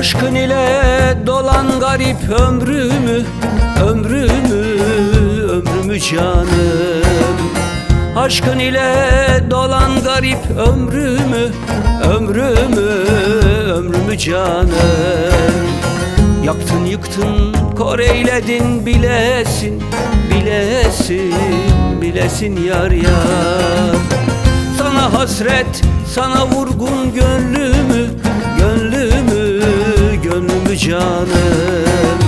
Aşkın ile dolan garip ömrümü Ömrümü, ömrümü canım. Aşkın ile dolan garip ömrümü Ömrümü, ömrümü canım. Yaktın yıktın kor eyledin bilesin Bilesin, bilesin yar yar. Sana hasret, sana vurgun gönlümü canım.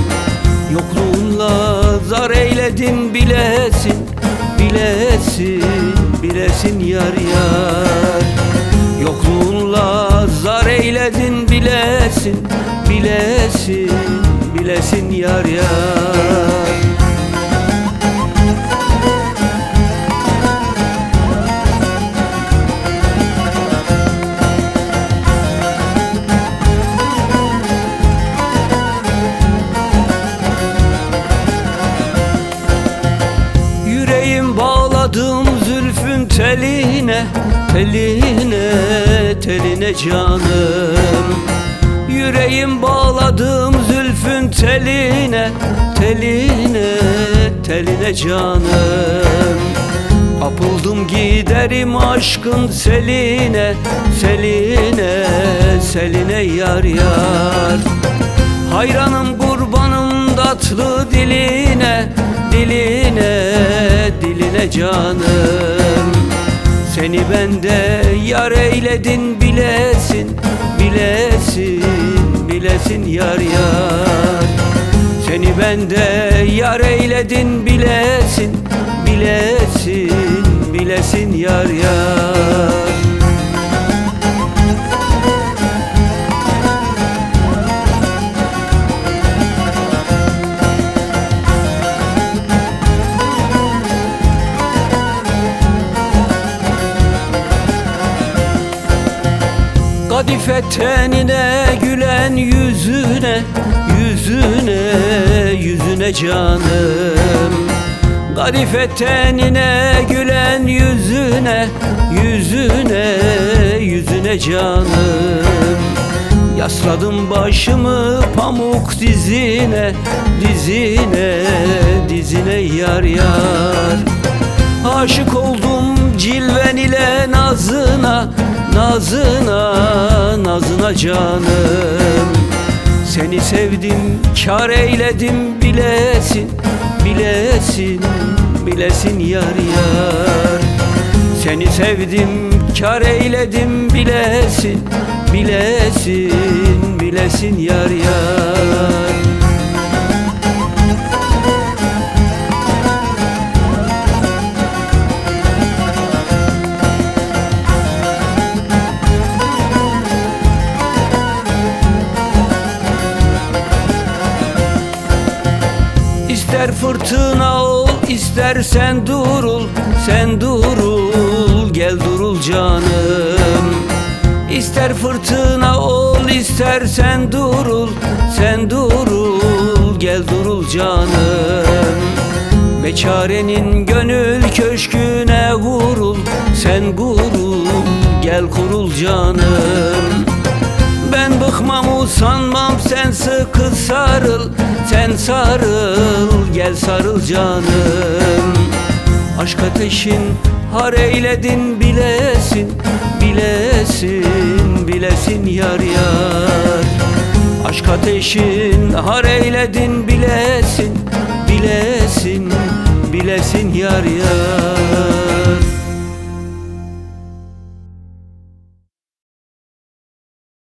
Yokluğunla zar eyledin bilesin Bilesin, bilesin yar yar. Yokluğunla zar eyledin bilesin Bilesin, bilesin yar yar teline Teline, teline canım. Yüreğim bağladım zülfün teline Teline, teline canım. Kapıldım giderim aşkın seline Seline, seline yar yar. Hayranım kurbanım tatlı diline Diline, diline canım Seni bende yar eyledin bilesin Bilesin, bilesin yar yar. Seni bende yar eyledin bilesin Bilesin, bilesin yar yar Kadife tenine gülen yüzüne Yüzüne, yüzüne canım. Kadife tenine gülen yüzüne Yüzüne, yüzüne canım. Yasladım başımı pamuk dizine Dizine, dizine yar yar. Aşık nazına Nazına, canım. Seni sevdim, kar eyledim bilesin Bilesin, bilesin yar yar. Seni sevdim, kar eyledim bilesin Bilesin, bilesin yar yar fırtına ol, istersen durul Sen durul, gel durul canım. İster fırtına ol, istersen durul Sen durul, gel durul canım. Beçarenin gönül köşküne vurul Sen gurul, gel kurul canım. Ben bıkmam usanmam sen sıkı sarıl Sen sarıl gel sarıl canım. Aşk ateşin har eyledin bilesin Bilesin bilesin yar yar. Aşk ateşin har eyledin bilesin Bilesin bilesin yar yar